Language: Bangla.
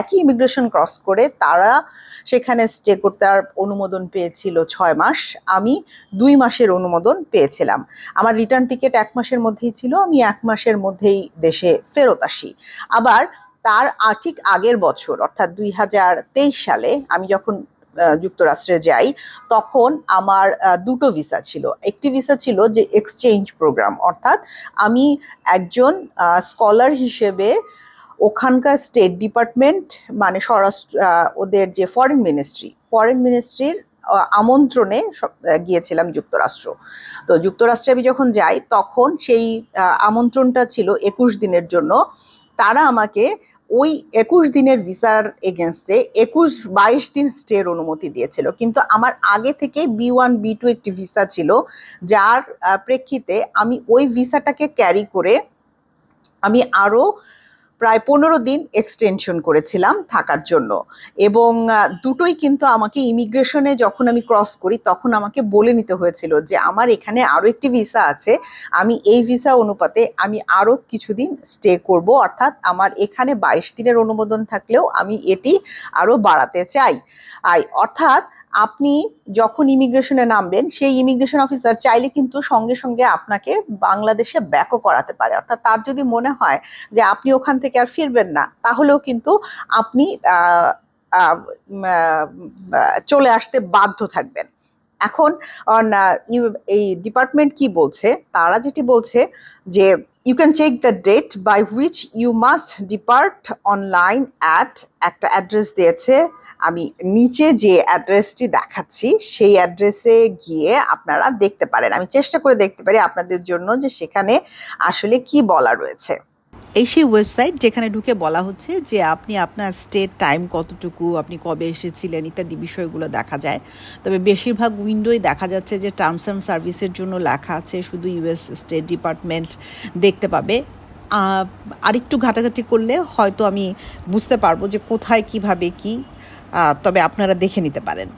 একই ইমিগ্রেশন ক্রস করে তারা সেখানে স্টে করতে আর অনুমোদন পেয়েছিল ছয় মাস। আমি দুই মাসের অনুমোদন পেয়েছিলাম। আমার রিটার্ন টিকিট এক মাসের মধ্যেই ছিল, আমি এক মাসের মধ্যেই দেশে ফেরত আসি। আবার তার ঠিক আগের বছর, অর্থাৎ দুই হাজার তেইশ সালে আমি যখন যুক্তরাষ্ট্রে যাই, তখন আমার দুটো ভিসা ছিল। একটি ভিসা ছিল যে এক্সচেঞ্জ প্রোগ্রাম অর্থাৎ আমি একজন স্কলার হিসেবে ওখানকার স্টেট ডিপার্টমেন্ট মানে স্বরাষ্ট্র ওদের যে ফরেন মিনিস্ট্রি ফরেন মিনিস্ট্রির আমন্ত্রণে গিয়েছিলাম যুক্তরাষ্ট্র। তো যুক্তরাষ্ট্রে আমি যখন যাই, তখন সেই আমন্ত্রণটা ছিল একুশ দিনের জন্য। তারা আমাকে ওই একুশ দিনের ভিসার এগেনস্টে একুশ বাইশ দিন স্টের অনুমতি দিয়েছিল। কিন্তু আমার আগে থেকে বি ওয়ান, বি টু একটি ভিসা ছিল, যার প্রেক্ষিতে আমি ওই ভিসাটাকে ক্যারি করে আমি আরও প্রায় পনেরো দিন এক্সটেনশন করেছিলাম থাকার জন্য। এবং দুটোই কিন্তু আমাকে ইমিগ্রেশনে যখন আমি ক্রস করি, তখন আমাকে বলে নিতে হয়েছিল যে, আমার এখানে আরও একটি ভিসা আছে। আমি এই ভিসা অনুপাতে আমি আরও কিছুদিন স্টে করব। অর্থাৎ আমার এখানে বাইশ দিনের অনুমোদন থাকলেও আমি এটি আরও বাড়াতে চাই। আই, অর্থাৎ আপনি যখন ইমিগ্রেশনে নামবেন, সেই ইমিগ্রেশন অফিসার চাইলে কিন্তু সঙ্গে সঙ্গে আপনাকে বাংলাদেশে ব্যাকও করাতে পারে। অর্থাৎ তার যদি মনে হয় যে আপনি ওখান থেকে আর ফিরবেন না, তাহলেও কিন্তু আপনি চলে আসতে বাধ্য থাকবেন। এখন এই ডিপার্টমেন্ট কি বলছে? তারা যেটি বলছে যে you can check the date by which you must depart online at একটা অ্যাড্রেস দিয়েছে আমি নিচে যে অ্যাড্রেসটি দেখাচ্ছি, সেই অ্যাড্রেসে গিয়ে আপনারা দেখতে পারেন। আমি চেষ্টা করে দেখতে পারি আপনাদের জন্য যে সেখানে আসলে কি বলা রয়েছে। এই সেই ওয়েবসাইট যেখানে ঢুকে বলা হচ্ছে যে আপনি আপনার স্টেট টাইম কতটুকু, আপনি কবে এসেছিলেন ইত্যাদি বিষয়গুলো দেখা যায়। তবে বেশিরভাগ উইন্ডোই দেখা যাচ্ছে যে টার্মস অ্যান্ড সার্ভিসের জন্য লেখা আছে, শুধু ইউএস স্টেট ডিপার্টমেন্ট দেখতে পাবে। আরেকটু ঘাটাঘাটি করলে হয়তো আমি বুঝতে পারব যে কোথায়, কীভাবে, কি তবে আপনারা দেখে নিতে পারেন।